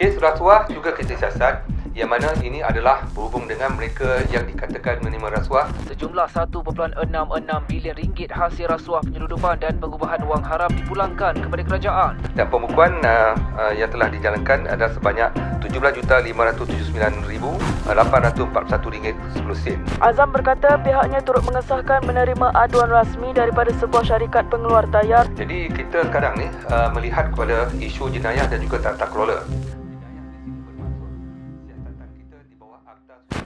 Kes rasuah juga kita siasat yang mana ini adalah berhubung dengan mereka yang dikatakan menerima rasuah Sejumlah 1.66 bilion ringgit hasil rasuah penyeludupan dan pengubahan wang haram dipulangkan kepada kerajaan. dan pembukuan uh, uh, yang telah dijalankan adalah sebanyak RM17,579,841.10 Azam berkata pihaknya turut mengesahkan menerima aduan rasmi daripada sebuah syarikat pengeluar tayar Jadi kita sekarang ni uh, melihat kepada isu jenayah dan juga tata kelola.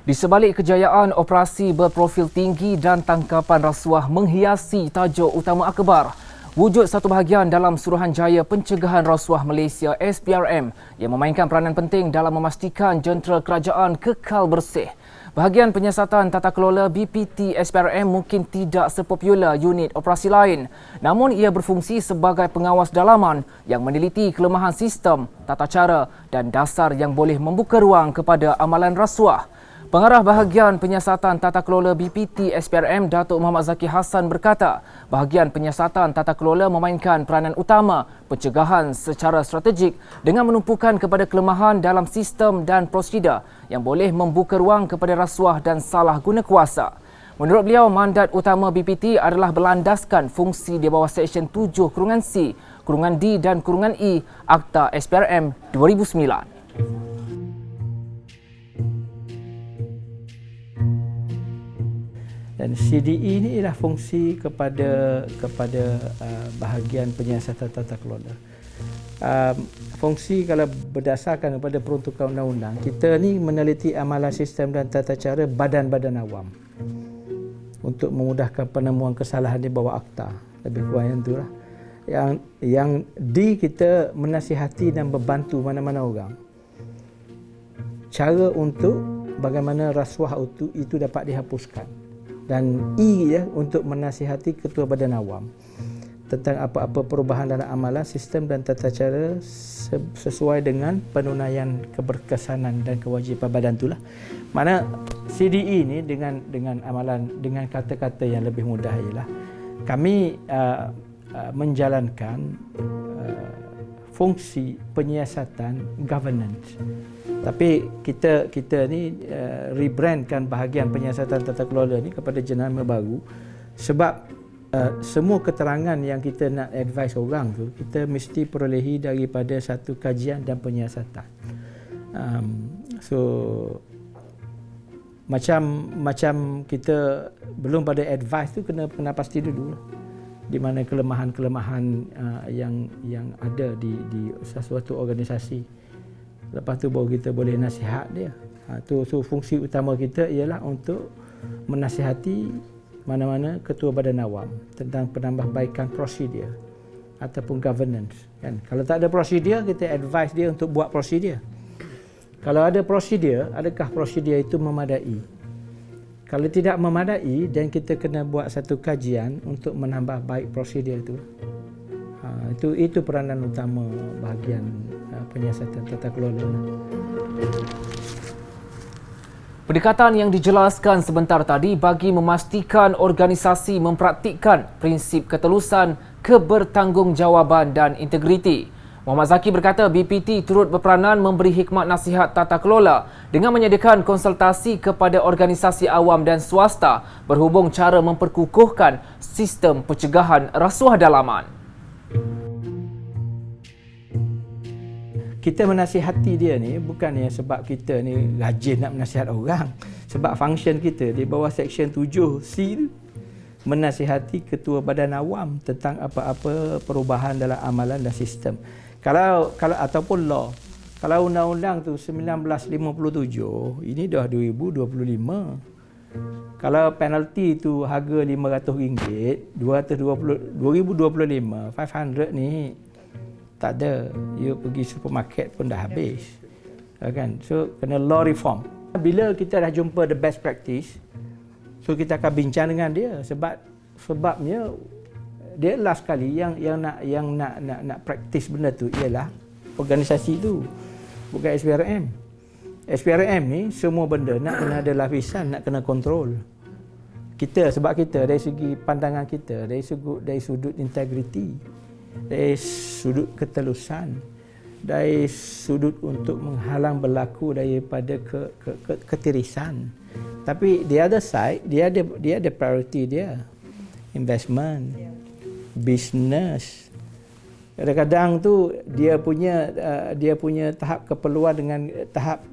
Di sebalik kejayaan operasi berprofil tinggi dan tangkapan rasuah menghiasi tajuk utama akhbar, wujud satu bahagian dalam Suruhanjaya Pencegahan Rasuah Malaysia SPRM yang memainkan peranan penting dalam memastikan jentera kerajaan kekal bersih. Bahagian penyiasatan tata kelola BPT SPRM mungkin tidak sepopular unit operasi lain. Namun ia berfungsi sebagai pengawas dalaman yang meneliti kelemahan sistem, tata cara dan dasar yang boleh membuka ruang kepada amalan rasuah. Pengarah bahagian penyiasatan tata kelola BPT SPRM Datuk Muhammad Zaki Hassan berkata, bahagian penyiasatan tata kelola memainkan peranan utama pencegahan secara strategik dengan menumpukan kepada kelemahan dalam sistem dan prosedur yang boleh membuka ruang kepada rasuah dan salah guna kuasa. Menurut beliau, mandat utama BPT adalah berlandaskan fungsi di bawah Seksyen 7 Kurungan C, Kurungan D dan Kurungan E Akta SPRM 2009. Dan CDE ini ialah fungsi kepada kepada uh, bahagian penyiasatan tata kelola. Um, fungsi kalau berdasarkan kepada peruntukan undang-undang, kita ni meneliti amalan sistem dan tata cara badan-badan awam untuk memudahkan penemuan kesalahan di bawah akta. Lebih kurang yang itulah. Yang yang D kita menasihati dan membantu mana-mana orang. Cara untuk bagaimana rasuah itu, itu dapat dihapuskan dan E ya untuk menasihati ketua badan awam tentang apa-apa perubahan dalam amalan sistem dan tata cara sesuai dengan penunaian keberkesanan dan kewajipan badan itulah. Mana CDE ini dengan dengan amalan dengan kata-kata yang lebih mudah ialah kami uh, uh, menjalankan uh, fungsi penyiasatan governance tapi kita kita ni uh, rebrandkan bahagian penyiasatan tata kelola ni kepada jenama baru sebab uh, semua keterangan yang kita nak advise orang tu kita mesti perolehi daripada satu kajian dan penyiasatan. Um, so macam macam kita belum pada advice tu kena kena pasti dulu di mana kelemahan-kelemahan uh, yang yang ada di di sesuatu organisasi. Lepas tu baru kita boleh nasihat dia. Ha, tu so fungsi utama kita ialah untuk menasihati mana-mana ketua badan awam tentang penambahbaikan prosedur ataupun governance kan. Kalau tak ada prosedur kita advise dia untuk buat prosedur. Kalau ada prosedur, adakah prosedur itu memadai? Kalau tidak memadai dan kita kena buat satu kajian untuk menambah baik prosedur itu. Ha, itu itu peranan utama bahagian uh, penyiasatan tata kelola. Pendekatan yang dijelaskan sebentar tadi bagi memastikan organisasi mempraktikkan prinsip ketelusan, kebertanggungjawab dan integriti. Muhammad Zaki berkata BPT turut berperanan memberi hikmat nasihat tata kelola dengan menyediakan konsultasi kepada organisasi awam dan swasta berhubung cara memperkukuhkan sistem pencegahan rasuah dalaman. kita menasihati dia ni bukannya sebab kita ni rajin nak menasihat orang sebab function kita di bawah section 7C tu menasihati ketua badan awam tentang apa-apa perubahan dalam amalan dan sistem. Kalau kalau ataupun law. Kalau undang-undang tu 1957 ini dah 2025 kalau penalti tu harga RM500 220 2025 500 ni tak ada. You pergi supermarket pun dah habis. Kan? So kena law reform. Bila kita dah jumpa the best practice so kita akan bincang dengan dia sebab sebabnya dia last kali yang yang nak yang nak nak nak practice benda tu ialah organisasi tu bukan SPRM SPRM ni semua benda nak kena ada lapisan nak kena kontrol kita sebab kita dari segi pandangan kita dari sudut dari sudut integriti dari sudut ketelusan dari sudut untuk menghalang berlaku daripada ke, ke, ke, ketirisan. Tapi the other side, dia ada dia ada priority dia. Investment, business. Kadang-kadang tu dia punya uh, dia punya tahap keperluan dengan tahap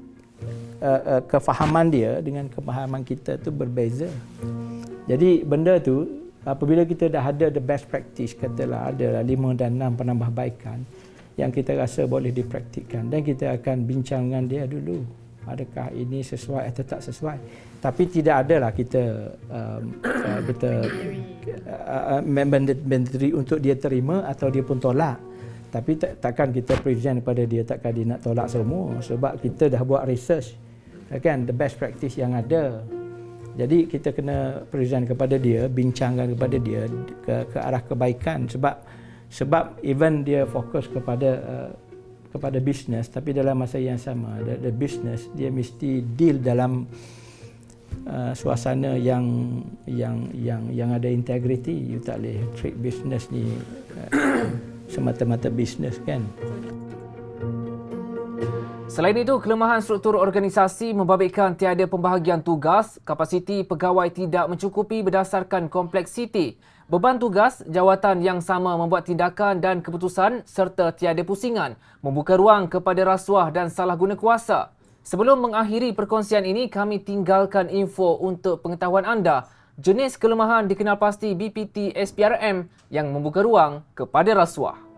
uh, uh, kefahaman dia dengan kefahaman kita tu berbeza. Jadi benda tu apabila kita dah ada the best practice katalah ada 5 dan 6 penambahbaikan yang kita rasa boleh dipraktikkan dan kita akan bincang dengan dia dulu adakah ini sesuai atau tak sesuai? Tapi tidak adalah kita um, uh, kita uh, mandatory untuk dia terima atau dia pun tolak. Tapi tak, takkan kita present kepada dia takkan dia nak tolak semua. Sebab kita dah buat research kan the best practice yang ada. Jadi kita kena present kepada dia bincangkan kepada dia ke, ke arah kebaikan. Sebab sebab even dia fokus kepada uh, kepada bisnes tapi dalam masa yang sama the, the business dia mesti deal dalam uh, suasana yang yang yang yang ada integrity you tak boleh treat business ni uh, semata-mata bisnes kan Selain itu, kelemahan struktur organisasi membabitkan tiada pembahagian tugas, kapasiti pegawai tidak mencukupi berdasarkan kompleksiti, beban tugas, jawatan yang sama membuat tindakan dan keputusan serta tiada pusingan, membuka ruang kepada rasuah dan salah guna kuasa. Sebelum mengakhiri perkongsian ini, kami tinggalkan info untuk pengetahuan anda jenis kelemahan dikenal pasti BPT SPRM yang membuka ruang kepada rasuah.